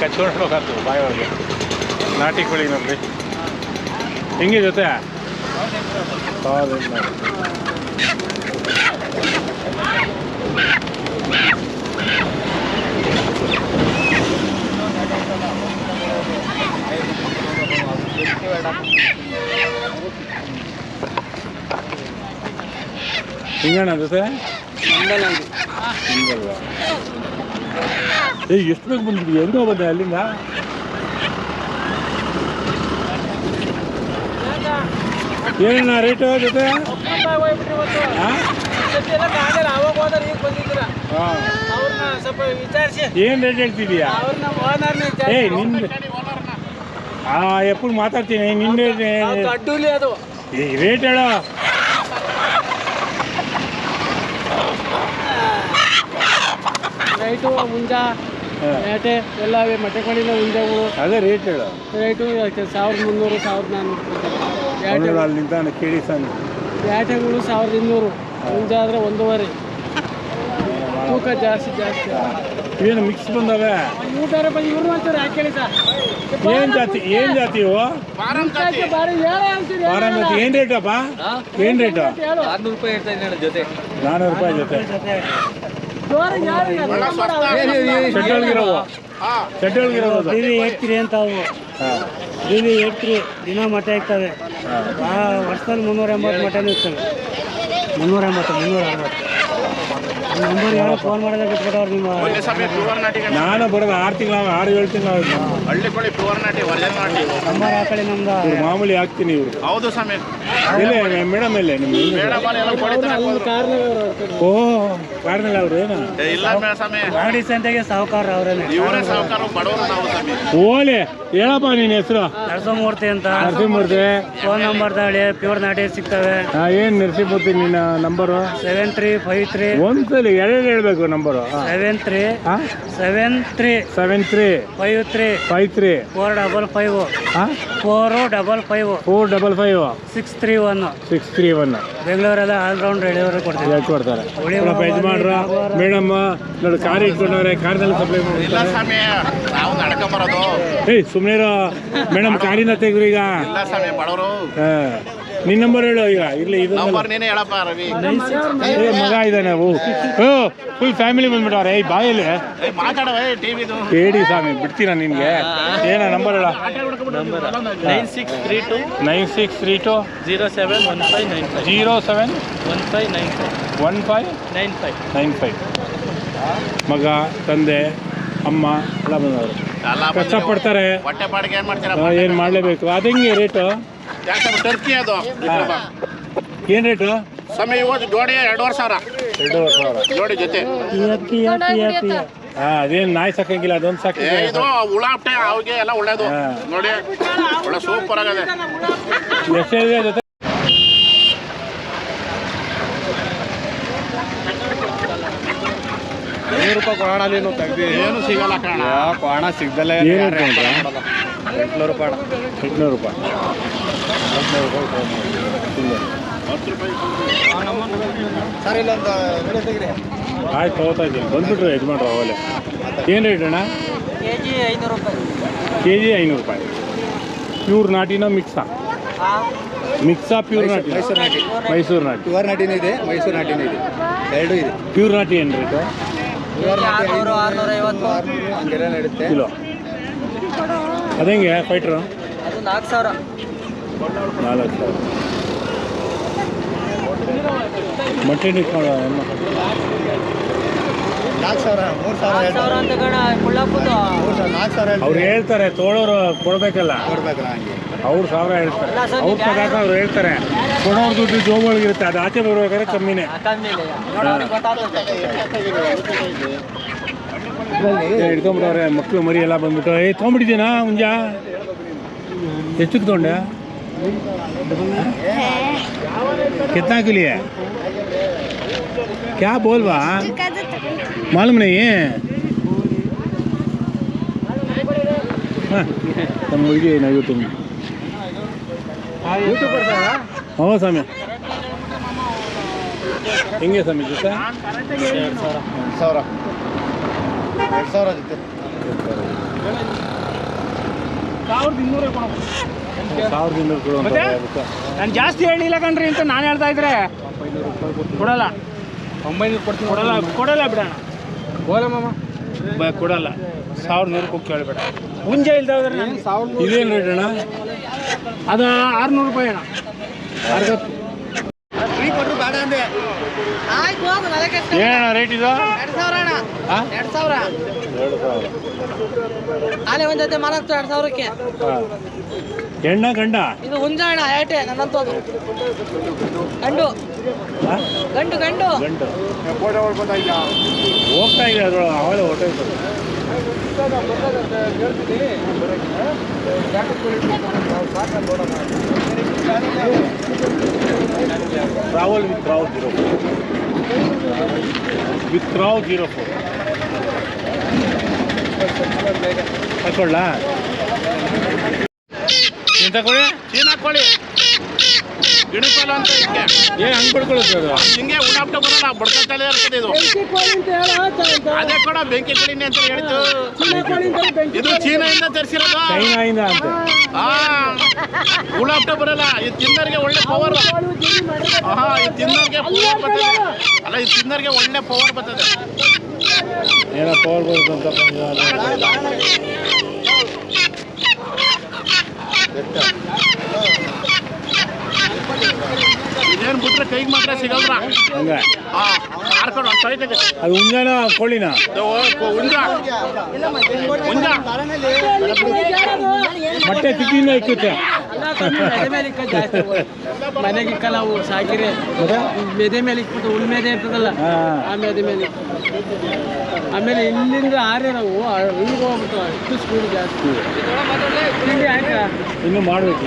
ಕಚ್ಕೊಂಡು ಹೋಗತ್ತು ಬಾಯಿ ಒಳಗೆ ನಾಟಿ ಕೋಳಿ ನೋಡ್ರಿ. ಹಿಂಗೆ ಜೊತೆ? ಹಿಂಗಣ್ಣ ಜೊತೆ? ಹಿಂಗಲ್ವಾ? ಏ, ಎಷ್ಟು ಬೇಗ ಬಂದ್ಬಿಡಿ, ಹೆಂಗ ಬಂದೆ ಅಲ್ಲಿಂದ? ಏನಣ್ಣ ರೇಟ್ ಜೊತೆ? ಏನ್ ರೇಟ್ ಹೇಳ್ತಿದ್ಯಾ? ಏ ನಿಂದು ಹಾಂ ಎಪ್ಪು ಮಾತಾಡ್ತೀನಿ ನಿನ್ನ ಅದು ಏ? ರೇಟ್ ಹೇಳ. ರೈಟು ಮುಂಜಾ ಬೇಟೆ ಎಲ್ಲ ಮಟ್ಟೆ ಕೋಳಿನ ಮುಂಜಾಗಳು ಅದೇ ರೇಟ್ ಹೇಳು. ರೇಟು ಸಾವಿರದ ಮುನ್ನೂರು ಸಾವಿರದ ನಾನ್ನೂರು ಅಲ್ಲಿ ನಿಂತಾನೆ ಕೇಳಿ ಸಣ್ಣ. ಬೇಟೆಗಳು ಸಾವಿರದ ಇನ್ನೂರು ಮುಂಜೆ ಆದರೆ ಒಂದೂವರೆ. ತೂಕ ಜಾಸ್ತಿ ಜಾಸ್ತಿ. ಏನು ಮಿಕ್ಸ್ ಬಂದವೆ? ಊಟಾರ ರೂಪಾಯಿ ಇವ್ರು ಅಂತಾರೆ ಯಾಕೆ ಹೇಳಿ ಸರ್? ಏನು ಜಾತಿ ಏನು ಜಾತಿ ಇವು? ಬಾರಿ ಹೇಳ ಏನ್ ರೇಟ್ ರೇಟಪ್ಪ ಏನು ರೇಟು ರೂಪಾಯಿ ಜೊತೆ. ನಾನ್ನೂರು ರೂಪಾಯಿ ಜೊತೆ. ಬೀದಿ ಹೇಳ್ತೀರಿ ಅಂತ ಅವು. ಬೀದಿ ದಿನ ಮಠ ಇರ್ತವೆ. ಆ ವರ್ಷದಲ್ಲಿ ಮುನ್ನೂರ ಎಂಬತ್ತು ಮಠನೂ ಇರ್ತವೆ. ಮುನ್ನೂರ ಎಂಬತ್ತು ಮುನ್ನೂರ ಅರವತ್ತು. ನಂಬರ್ ಯಾರೋ ಫೋನ್ ಮಾಡಿದ್ರೆ ಬಿಟ್ಬಿಟ್ಟವ್ರು ನಿಮ್ಮ ನಾನು ಬರೋದು ಆರು ತಿಂಗಳು ಆರು ಏಳು ತಿಂಗಳು ಹಳ್ಳಿ ನಾಟಿ ನಂಬರ್ ಹಾಕೊಳ್ಳಿ ನಮ್ದು. ಇವ್ರು ಮಾಮೂಲಿ ಹಾಕ್ತೀನಿ ಇವರು. ಹೌದು ಸ್ವಾಮಿ. ಮೇಡಮ್ ಇಲ್ಲೇ ನಿಮ್ಗೆ ಮೇಡಮ್ ಎಲ್ಲ ಕೋಳಿ ಓ ಕಾರ್ನಲ್ಲಿ ಅವ್ರು ಏನು? ಇಲ್ಲ ಸ್ವಾಮಿ. ಸಮಯ ಗಾಡಿ ಸಂತೆಗೆ ಸಾಹುಕಾರ ಅವರೇ ಇವರೇ ಸಾವುಕಾರ ಬಡವರು ನಾವು ಸಮಯ ಓಲೆ. ಹೇಳಪ್ಪ ನಿನ್ನ ಹೆಸರು? ನರಸಿಂಹಮೂರ್ತಿ ಅಂತ. ನರಸಿಂಹಮೂರ್ತಿ. ಫೋನ್ ನಂಬರ್ ತಾಳಿ ಪ್ಯೂರ್ ನಾಟಿ ಸಿಗ್ತವೆ. ಏನ್ ಏನು ನರಸಿಂಹಮೂರ್ತಿ ನಿನ್ನ number? Seven three five three. ಒಂದ್ಸಲಿ ಎರಡು ಹೇಳ್ಬೇಕು number. Seven three. Seven three. Seven three. Five three. Five three. Four double five. Four double five. Four double five. Six three one. Six three one. ಬೆಂಗಳೂರೆಲ್ಲ all round delivery ಕೊಡ್ತೀವಿ ಕೊಡ್ತಾರೆ. ನೋಡಪ್ಪ ಯಜಮಾನ್ರು madam ನೋಡಿ car ಇಟ್ಕೊಂಡವ್ರೆ ಕಾರ್ನಲ್ಲಿ ಸಪ್ಲೈ ಮಾಡ್ತಾರೆ. ಏಯ್ ಸುಮ್ಮನೆ ಮೇಡಮ್ ಕಾರಿನ ತೆಗ್ರಿ ಈಗ. ಬಡವರು ನಂಬರ್ ಹೇಳು ಈಗ. ಇರ್ಲಿ ಇದು ನಂಬರ್ ನೀನೇ ಹೇಳಪ್ಪ ರವಿ. ಏ ಮಗ ಇದ್ದಾನೆ ಓ ಫುಲ್ ಫ್ಯಾಮಿಲಿ ಬಂದ್ಬಿಟ್ಟವ್ರೆ ಈ ಬಾಯಲ್ಲಿ. ಏ, ಮಾತಾಡವೆ ಟಿವಿದು. ಹೇಳಿ ಸ್ವಾಮಿ ಬಿಡ್ತೀರಾ ನಿನ್ಗೆ? ಏನ ನಂಬರ್ ಹೇಳ. Nine six three two nine six three two zero seven one five nine five. Zero seven one five nine five. One five nine five. Nine five. ಮಗ ತಂದೆ ಅಮ್ಮ ಎಲ್ಲ ಬಂದವರು. ಕಷ್ಟಪಡ್ತಾರೆ. ಏನ್ ಮಾಡ್ತೀರಾ? ಏನು ಮಾಡಲೇಬೇಕು? ಅದಂಗೆ ರೇಟು? ಯಾಕಂದ್ರೆ ಟರ್ಕಿ ಅದು. ಏನು ರೇಟು? ಸಮಯ ಇವತ್ತು ಜೋಡಿ ಎರಡೂವರೆ ಸಾವಿರ. ಎರಡೂವರೆ ಸಾವಿರ. ಜೋಡಿ ಜೊತೆ. ಹಾ ಅದೇನು ನಾಯಿ ಸಾಕಂಗಿಲ್ಲ ಅದೊಂದು ಸಾಕಿ ಏ ಇದು ಉಳಾಪ್ಟೆ ಅವಗೆ ಎಲ್ಲ ಒಳ್ಳೇದು. ನೋಡಿ ಒಳ್ಳೆ ಸೂಪರ್ ಆಗದೆ. ಎಷ್ಟಿದೆ ಜೊತೆ? ನೂರು ರೂಪಾಯಿ ಕೊಡೋಣ ನೀನು ತೆಗ್ದು. ಏನು ಸಿಗಲ್ಲ ಕಾರಣ ಕೊಡೋಣ ಸಿಗ್ದಲ್ಲೇ ಏನು ಎಂಟ್ನೂರು ರೂಪಾಯಿ ಎಂಟುನೂರು ರೂಪಾಯಿ. ಸರ್ ಇಲ್ಲೊಂದು ವಿಡಿಯೋ ತೆಗ್ರಿ ಆಯ್ತು ತಗೋತಾ ಇದ್ದೀನಿ. ಬಂದ್ಬಿಟ್ರು ಯಜಮಾನ್ರು ಅವಲೆ. ಏನು ರೇಟ್ ಅಣ್ಣ? ಕೆ ಜಿ ಐನೂರು ರೂಪಾಯಿ. ಕೆ ಜಿ ಐನೂರು ರೂಪಾಯಿ. ಪ್ಯೂರ್ ನಾಟಿನ ಮಿಕ್ಸಾ ಮಿಕ್ಸಾ ಪ್ಯೂರ್ ನಾಟಿ. ಮೈಸೂರು ನಾಟಿ. ಮೈಸೂರು ನಾಟಿ. ಪ್ಯೂರ್ ನಾಟಿನೂ ಇದೆ ಮೈಸೂರು ನಾಟಿನೂ ಇದೆ. ಎರಡು ಇದೆ. ಪ್ಯೂರ್ ನಾಟಿ ಏನು ರೇಟು ಪ್ಯೂರ್ ನಾಟಿ ಆರ್ನೂರು, ಆರ್ನೂರ ಐವತ್ತು. ಆರ್ನೂರು ಹಂಗೆಲ್ಲ ನಡುತ್ತೆ ಕಿಲೋ. ಅದಂಗೆ ಫೈಟ್ರು ಅದು ನಾಲ್ಕು ಸಾವಿರ. ನಾಲ್ಕು ಸಾವಿರ. ಮಟನ್ ಇಟ್ಕೊಂಡು ನಾಲ್ಕು ಸಾವಿರ ಮೂರು ಸಾವಿರ ನಾಲ್ಕು ಸಾವಿರ ಅಂತ ಕಣ ಕುಳ್ಳಾಪುದು ಮೂರು ಸಾವಿರ ನಾಲ್ಕು ಸಾವಿರ ಅವ್ರು ಹೇಳ್ತಾರೆ ತೋಳೋರು ಕೊಡ್ಬೇಕಲ್ಲ. ಕೊಡ್ಬೇಕಲ್ಲ ಹಂಗೆ. ಅವ್ರು ಸಾವಿರ ಹೇಳ್ತಾರೆ. ಇಲ್ಲ ಸರ್, ಅವ್ರ ಪದಾರ್ಥ ಅವ್ರು ಹೇಳ್ತಾರೆ ಕೊಡೋರ್ ದುಡ್ಡು ಜೋಬೊಳಗಿರುತ್ತೆ ಅದು ಆಚೆ ಬರ್ಬೇಕಾದ್ರೆ ಕಮ್ಮಿನೇ. ಕಮ್ಮಿ ಇಲ್ಲ ನೋಡೋರಿಗೆ ಗೊತ್ತಾಗ್ತದೆ. ಏ, ಹಿಡ್ಕೊಂಬಿಟ್ಟವ್ರೆ ಮಕ್ಕಳು ಮರಿ ಎಲ್ಲ ಬಂದ್ಬಿಟ್ಟು ಏ ತೊಗೊಂಬಿಟ್ಟಿದ್ದೀನಾ ಮುಂಜ ಎಷ್ಟಕ್ಕೆ ತೊಗೊಂಡೆ कितना के लिए क्या बोलवा मालूम नहीं है हाँ, ನಮ್ಮ ಹುಡುಗಿ ನಾವು ಯೂಟ್ಯೂಬ್ ಹ್ಞೂ ಸ್ವಾಮಿ ಹೆಂಗೆ ಸ್ವಾಮಿ ಜೊತೆ ಎರಡು ಸಾವಿರ ಎರಡು ಸಾವಿರ ಸಾವಿರದ ಇನ್ನೂರೇ. ನಾನು ಜಾಸ್ತಿ ಹೇಳಿಲ್ಲ ಕಣ್ರಿ ಅಂತ ನಾನು ಹೇಳ್ತಾ ಇದ್ರೆ. ಕೊಡಲ್ಲ. ಒಂಬೈನೂರು ಕೊಡ್ತೀನಿ. ಕೊಡಲ್ಲ ಕೊಡಲ್ಲ ಬಿಡೋಣ. ಹೋಲ ಮಾಮ? ಬ- ಕೊಡಲ್ಲ. ಸಾವಿರದ ನೂರಕ್ಕೆ ಹೋಗಿ ಕೇಳಬೇಡ. ಮುಂಜೆ ಇಲ್ದಾವ್ರೆ ನಾನು ಇದೇನು ರೇಟ್ ಅಣ್ಣ? ಅದು ಆರುನೂರು ರೂಪಾಯಿ ಅಣ್ಣ. ಅರ್ವತ್ತು ಫ್ರೀ ಕೊಟ್ಟರು ಬೇಡ ಅಂದೆ ಏನಣ್ಣ ರೇಟ್ ಇದು? ಎರಡು ಸಾವಿರ ಅಣ್ಣ. ಹಾ? ಎರಡು ಸಾವಿರ. ಎರಡು ಸಾವಿರ ಆಲೆ ಒಂದ್ ಜೊತೆ ಮಾರಾಕ್ತು ಎರಡು ಸಾವಿರಕ್ಕೆ. ಹಾಂ. ಹೆಣ್ಣ ಗಂಡ? ಇದು ಹುಂಜ ಅಣ್ಣ ಏಟೆ ನನ್ನಂತದ್ದು. ಗಂಡು. ಗಂಡು ಗಂಡು ಗಂಡು. ಗಂಡು. ಹೋಗ್ತಾ ಇದೆ ಅದ್ರೊಳಗೆ ಅವಾಗಲೇ ಹೊಟ್ಟೆ Rahul with Rahul zero with Rao zero four ತಗೊಳ್ಳ ಎಂತ ಕೊಡಿ ಏನು ಕೋಳಿ ಗಿಣಿಪಾಲ ಅಂತ ಇದಕ್ಕೆ. ಏನು ಹಂಗೆ ಪಡ್ಕೊಳ್ಳುತ್ತೆ ಅದು? ಹಿಂಗೆ ಉಡಾಪ್ಟ ಬರಲ್ಲ ಬಡ್ಕೊತಲೇ ಇರ್ತದೆ ಇದು. ಅದೇ ಕೂಡ ಬೆಂಕಿ ಕೋಳಿನೇ ಅಂತ ಹೇಳಿದ್ದು ಇದು ಚೀನಾದಿಂದ ತರಿಸಿರೋದು. ಚೈನಾಯಿಂದ ಅಂತ. ಹಾ ಉಡಾಪ್ಟ ಬರಲ್ಲ. ಇದು ತಿನ್ನರ್ಗೆ ಒಳ್ಳೆ ಪವರ್ ಹಾ ಇದು ತಿನ್ನರ್ಗೆ ಪವರ್ ಬರ್ತದೆ. ಅಲ್ಲ ಇದು ತಿನ್ನರ್ಗೆ ಒಳ್ಳೆ ಪವರ್ ಬರ್ತದೆ. ಏನೋ ಪವರ್ ಬರುತ್ತೆ ಅಂತ ಬಂದಿದ್ದಾರೆ. ಇದೇನು ಬಿಟ್ರೆ ಕೈಗೆ ಮಾತ್ರ ಸಿಗಲ್ರ ಹಂಗೆ. ಹಾ ಮಾರ್ಕೊಂಡು ಒಂದು ಸೈಡ್ಗೆ ಅದು ಮುಂಜಾನ ಕೋಳಿನ? ಹುಂಜ ಹುಂಜ ಮೊಟ್ಟೆ ತಿಕ್ಕಿನ ಇಕ್ಕುತ್ತೆ. ಮನೆಗೆ ಇಕ್ಕಲ್ಲ ಅವು ಸಾಕಿರೆ. ಮೆದೆ ಮೇಲೆ ಇಕ್ಬಿಟ್ಟು ಉಳ್ ಮೆದೆ ಇರ್ತದಲ್ಲ ಆ ಮೆದೆ ಮೇಲೆ ಆಮೇಲೆ ಇಲ್ಲಿಂದ ಆರೆ ನಾವು ಹಿಂಗೆ ಹೋಗ್ಬಿಟ್ಟು ಅಷ್ಟು ಸ್ಪೀಡ್ ಜಾಸ್ತಿ. ತಿಂಡಿ ಆಯ್ತಾ ಇನ್ನೂ ಮಾಡಬೇಕು